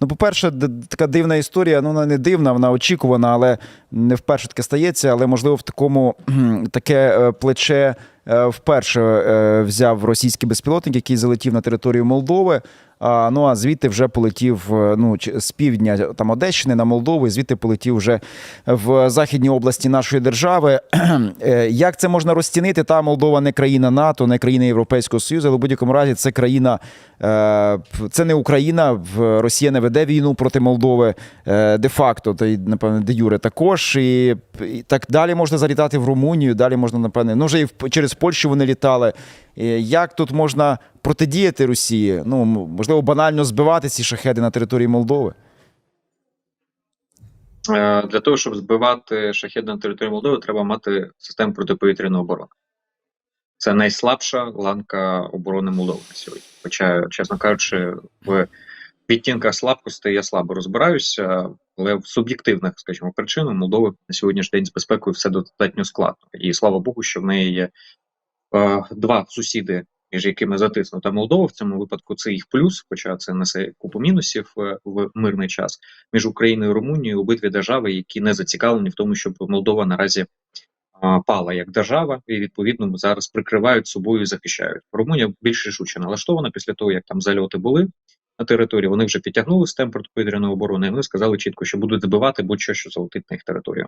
Ну, по-перше, така дивна історія. Ну, вона не дивна, вона очікувана, але не вперше таке стається. Але можливо в такому таке е, плече е, вперше е, взяв російський безпілотник, який залетів на територію Молдови. А, ну а звідти вже полетів е, ну, з півдня там Одещини на Молдову, і звідти полетів вже в західній області нашої держави. Е, Як це можна розцінити? Та Молдова не країна НАТО, не країна Європейського Союзу, але в будь-якому разі це країна, е, це не Україна. Росія не веде війну проти Молдови де-факто, та й напевно де Юре також. І, і так далі можна залітати в Румунію. Далі можна, напевне, ну вже і в- через Польщу вони літали. Е, Як тут можна протидіяти Росії? Ну можливо, банально збивати ці шахеди на території Молдови. Е, Для того, щоб збивати шахеди на території Молдови, треба мати систему протиповітряної оборони. Це найслабша ланка оборони Молдови на сьогодні. Хоча, чесно кажучи, в відтінках слабкості я слабо розбираюся, але в суб'єктивних, скажімо, причинах Молдови на сьогоднішній день з безпекою все достатньо складно. І слава Богу, що в неї є два сусіди, між якими затиснута Молдова. В цьому випадку це їх плюс, хоча це несе купу мінусів е, в мирний час між Україною і Румунією обидві держави, які не зацікавлені в тому, щоб Молдова наразі пала як держава, і відповідно зараз прикривають собою і захищають. Румунія більш рішуче налаштована після того, як там зальоти були на території. Вони вже підтягнули систему протиповітряної оборони. і Вони сказали чітко, що будуть збивати будь-що, що залетить на їх територію.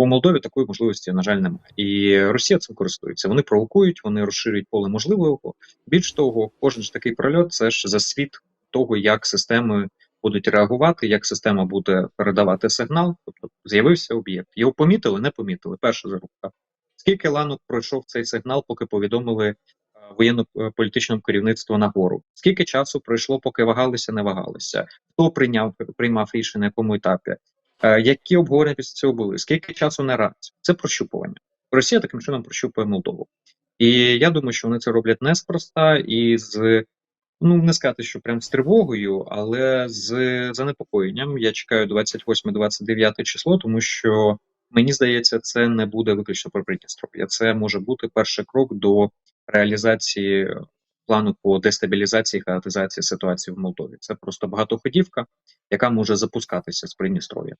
У Молдові такої можливості, на жаль, немає. І Росія цим користується. Вони провокують, вони розширюють поле можливого. Більш того, кожен ж такий прольот це ж засвіт того, як системи будуть реагувати, як система буде передавати сигнал. Тобто з'явився об'єкт. Його помітили, не помітили. Перша зарубка. Скільки ланок пройшов цей сигнал, поки повідомили е, воєнно-політичному керівництву нагору? Скільки часу пройшло, поки вагалися, не вагалися? Хто прийняв приймав рішення на якому етапі? Е, Які обговорення після цього були? Скільки часу на наразі? Це прощупування. Росія таким чином прощупує Молдову. І я думаю, що вони це роблять неспроста і з ну не сказати, що прям з тривогою, але з занепокоєнням. Я чекаю 28-29 число, тому що мені здається, це не буде виключно про Придністров'я. Це може бути перший крок до реалізації плану по дестабілізації і хаотизації ситуації в Молдові. Це просто багатоходівка, яка може запускатися з Придністров'я.